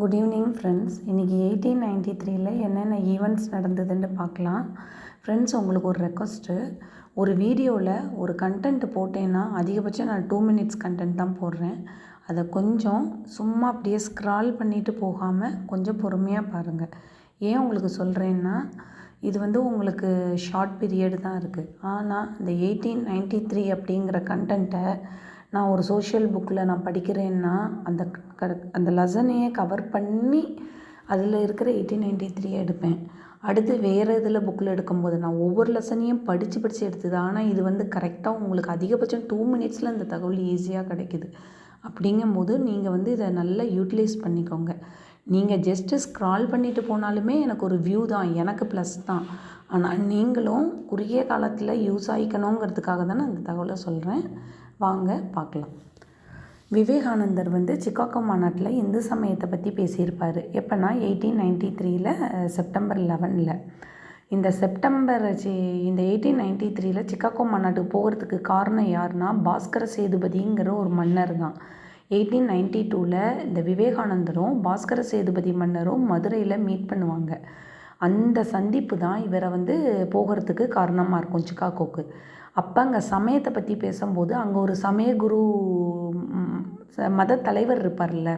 Good evening friends இன்றைக்கி eighteen ninety த்ரீல என்னென்ன ஈவெண்ட்ஸ் நடந்ததுன்னு பார்க்கலாம். ஃப்ரெண்ட்ஸ் உங்களுக்கு ஒரு ரெக்வஸ்ட்டு ஒரு வீடியோவில் ஒரு கண்டென்ட் போட்டேன்னா அதிகபட்சம் நான் டூ மினிட்ஸ் கண்டென்ட் தான் போடுறேன். அதை கொஞ்சம் சும்மா அப்படியே ஸ்க்ரால் பண்ணிவிட்டு போகாமல் கொஞ்சம் பொறுமையாக பாருங்கள் ஏன் உங்களுக்கு சொல்கிறேன்னா இது வந்து உங்களுக்கு ஷார்ட் பீரியட் தான் இருக்குது ஆனால் இந்த எயிட்டீன் நைன்டி த்ரீ அப்படிங்கிற கண்டென்ட்டை நான் ஒரு சோஷியல் புக்கில் நான் படிக்கிறேன்னா அந்த க அந்த லெசனையே கவர் பண்ணி அதில் இருக்கிற எயிட்டீன் நைன்டி த்ரீ எடுப்பேன். அடுத்து வேறு இதில் புக்கில் எடுக்கும்போது நான் ஒவ்வொரு லெசனையும் படித்து படித்து எடுத்தது. ஆனால் இது வந்து கரெக்டாக உங்களுக்கு அதிகபட்சம் டூ மினிட்ஸில் இந்த தகவல் ஈஸியாக கிடைக்குது. அப்படிங்கும்போது நீங்கள் வந்து இதை நல்லா யூட்டிலைஸ் பண்ணிக்கோங்க. நீங்கள் ஜஸ்ட்டு ஸ்க்ரால் பண்ணிட்டு போனாலுமே எனக்கு ஒரு வியூ தான் எனக்கு ப்ளஸ் தான். ஆனால் நீங்களும் குறுகிய காலத்தில் யூஸ் ஆகிக்கணுங்கிறதுக்காக தானே அந்த தகவலை சொல்கிறேன் வாங்க பார்க்கலாம். விவேகானந்தர் வந்து சிக்காகோ மாநாட்டில் இந்து சமயத்தை பற்றி பேசியிருப்பார். எப்போனா எயிட்டீன் நைன்டி த்ரீல செப்டம்பர் லெவனில் இந்த செப்டம்பர் சி இந்த எயிட்டீன் நைன்டி த்ரீல சிக்காகோ மாநாட்டுக்கு போகிறதுக்கு காரணம் யாருன்னா பாஸ்கர சேதுபதிங்கிற ஒரு மன்னர் தான். எயிட்டீன் நைன்டி டூவில் இந்த விவேகானந்தரும் பாஸ்கர சேதுபதி மன்னரும் மதுரையில் மீட் பண்ணுவாங்க. அந்த சந்திப்பு தான் இவரை வந்து போகிறதுக்கு காரணமாக இருக்கும் சிக்காகோக்கு அப்போ அங்கே சமயத்தை பற்றி பேசும்போது அங்கே ஒரு சமய குரு மத தலைவர் இருப்பார்ல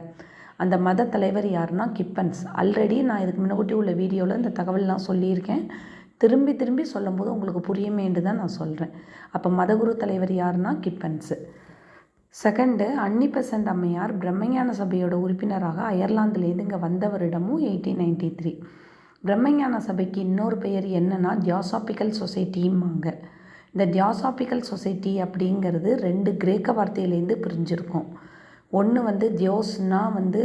அந்த மத தலைவர் யாருன்னா கிப்பன்ஸ். ஆல்ரெடி நான் இதுக்கு முன்னாடி உள்ள வீடியோவில் இந்த தகவல்லாம் சொல்லியிருக்கேன். திரும்பி திரும்பி சொல்லும்போது உங்களுக்கு புரியுமேண்டு தான் நான் சொல்கிறேன் அப்போ மதகுரு தலைவர் யாருன்னா கிப்பன்ஸு. செகண்டு அன்னிபெசன்ட் அம்மையார் பிரம்மஞான சபையோட உறுப்பினராக அயர்லாந்துலேருந்து இங்கே வந்தவரிடமும் எயிட்டீன் நைன்டி த்ரீ பிரம்மஞான சபைக்கு இன்னொரு பெயர் என்னென்னா ஜியாசாபிக்கல் சொசைட்டிம்பாங்க இந்த தியோசாபிக்கல் சொசைட்டி அப்படிங்கிறது ரெண்டு கிரேக்க வார்த்தையிலேருந்து பிரிஞ்சிருக்கும். ஒன்று வந்து தியோஸ்னா வந்து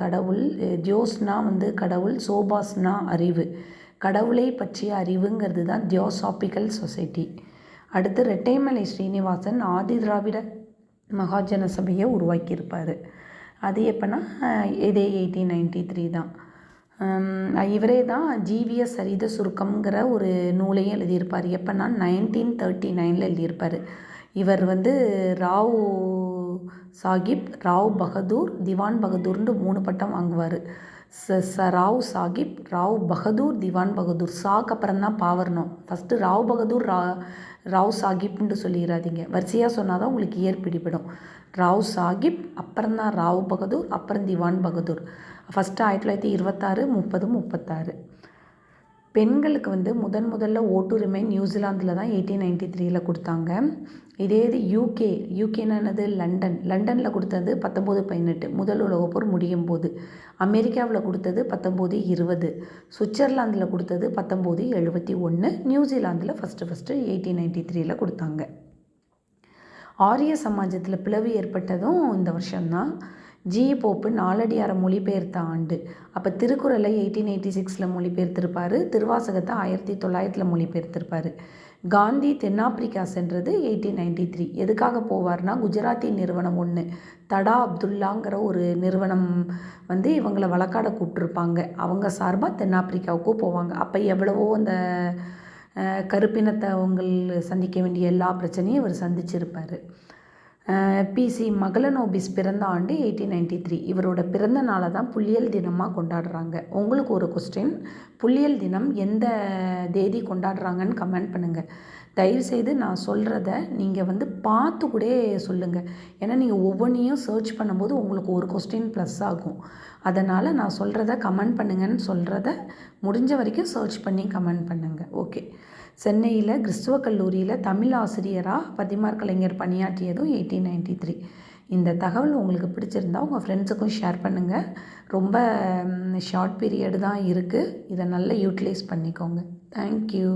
கடவுள் தியோஸ்னா வந்து கடவுள் சோபாஸ்னா அறிவு. கடவுளை பற்றிய அறிவுங்கிறது தான் தியோசாபிக்கல் சொசைட்டி. அடுத்து ரெட்டைமலை ஸ்ரீனிவாசன் ஆதி திராவிட மகாஜன சபையை உருவாக்கியிருப்பார். அது எப்போனா இதே எயிட்டீன் நைன்டி த்ரீ தான். இவரே தான் ஜீவிய சரித சுருக்கம்ங்கிற ஒரு நூலையும் எழுதியிருப்பார். எப்போனா நைன்டீன் தேர்ட்டி நைனில் எழுதியிருப்பார். இவர் வந்து ராவ் சாஹிப் ராவ் பகதூர் திவான் பகதூர்னு மூணு பட்டம் வாங்குவார். ச ச ராவ் சாகிப் ராவ் பகதூர் திவான் பகதூர். சாக்கு அப்புறம் தான் பாவரணும். ஃபஸ்ட்டு ராவ் பகதூர் ரா ராவ் சாஹிப்னு சொல்லிடாதீங்க வரிசையாக சொன்னால் தான் உங்களுக்கு ஏற்பிடிப்படும் ராவ் சாகிப் அப்புறம் தான் ராவ் பகதூர் அப்புறம் திவான் பகதூர். ஃபஸ்ட்டு ஆயிரத்தி தொள்ளாயிரத்தி இருபத்தாறு முப்பது முப்பத்தாறு. பெண்களுக்கு வந்து முதன் முதல்ல ஓட்டுரிமை நியூசிலாந்தில் தான் எயிட்டீன் நைன்டி த்ரீல கொடுத்தாங்க. இதே இது யூகே யூகேனானது என்னது? லண்டன். லண்டனில் கொடுத்தது பத்தொம்போது பதினெட்டு. முதல் உலகப்போர் முடியும் போது. அமெரிக்காவில் கொடுத்தது பத்தொம்போது இருபது. சுவிட்சர்லாந்தில் கொடுத்தது பத்தொம்போது எழுபத்தி ஒன்று நியூசிலாந்தில் ஃபஸ்ட்டு ஃபஸ்ட்டு எயிட்டீன் நைன்டி த்ரீல கொடுத்தாங்க. ஆரிய சமாஜத்தில் பிளவு ஏற்பட்டதும் இந்த வருஷம்தான். ஜி போப்பு நாலடியாரை மொழிபெயர்த்த ஆண்டு. அப்போ திருக்குறளை எயிட்டீன் எயிட்டி சிக்ஸில் மொழிபெயர்த்திருப்பார். திருவாசகத்தை ஆயிரத்தி தொள்ளாயிரத்தில் மொழிபெயர்த்திருப்பார். காந்தி தென்னாப்பிரிக்கா சென்றது எயிட்டீன் நைன்டி த்ரீ எதுக்காக போவார்னா குஜராத்தி நிறுவனம் ஒன்று தடா அப்துல்லாங்கிற ஒரு நிறுவனம் வந்து இவங்களை வழக்காட கூப்பிட்ருப்பாங்க அவங்க சார்பாக தென்னாப்பிரிக்காவுக்கும் போவாங்க. அப்போ எவ்வளவோ அந்த கருப்பினத்தை அவங்கள் சந்திக்க வேண்டிய எல்லா பிரச்சனையும் இவர் சந்திச்சிருப்பார். பிசி மகளனோபிஸ் பிறந்த ஆண்டு எயிட்டீன் நைன்டி த்ரீ இவரோட பிறந்த நாளை தான் புள்ளியல் தினமாக கொண்டாடுறாங்க. உங்களுக்கு ஒரு கொஸ்டின் புள்ளியல் தினம் எந்த தேதி கொண்டாடுறாங்கன்னு கமெண்ட் பண்ணுங்கள் தயவுசெய்து நான் சொல்கிறத நீங்கள் வந்து பார்த்து கூட சொல்லுங்கள் ஏன்னா நீங்கள் ஒவ்வொன்றையும் சர்ச் பண்ணும்போது உங்களுக்கு ஒரு கொஸ்டின் ப்ளஸ் ஆகும். அதனால் நான் சொல்கிறத கமெண்ட் பண்ணுங்கன்னு சொல்கிறத முடிஞ்ச வரைக்கும் சர்ச் பண்ணி கமெண்ட் பண்ணுங்கள் ஓகே சென்னையில் கிறிஸ்துவ கல்லூரியில் தமிழ் ஆசிரியராக பதிமார் கலைஞர் பணியாற்றியதும் எயிட்டீன் நைன்டி த்ரீ இந்த தகவல் உங்களுக்கு பிடிச்சிருந்தா உங்கள் ஃப்ரெண்ட்ஸுக்கும் ஷேர் பண்ணுங்கள் ரொம்ப ஷார்ட் பீரியடு தான் இருக்குது இதை நல்லா யூட்டிலைஸ் பண்ணிக்கோங்க. தேங்க்யூ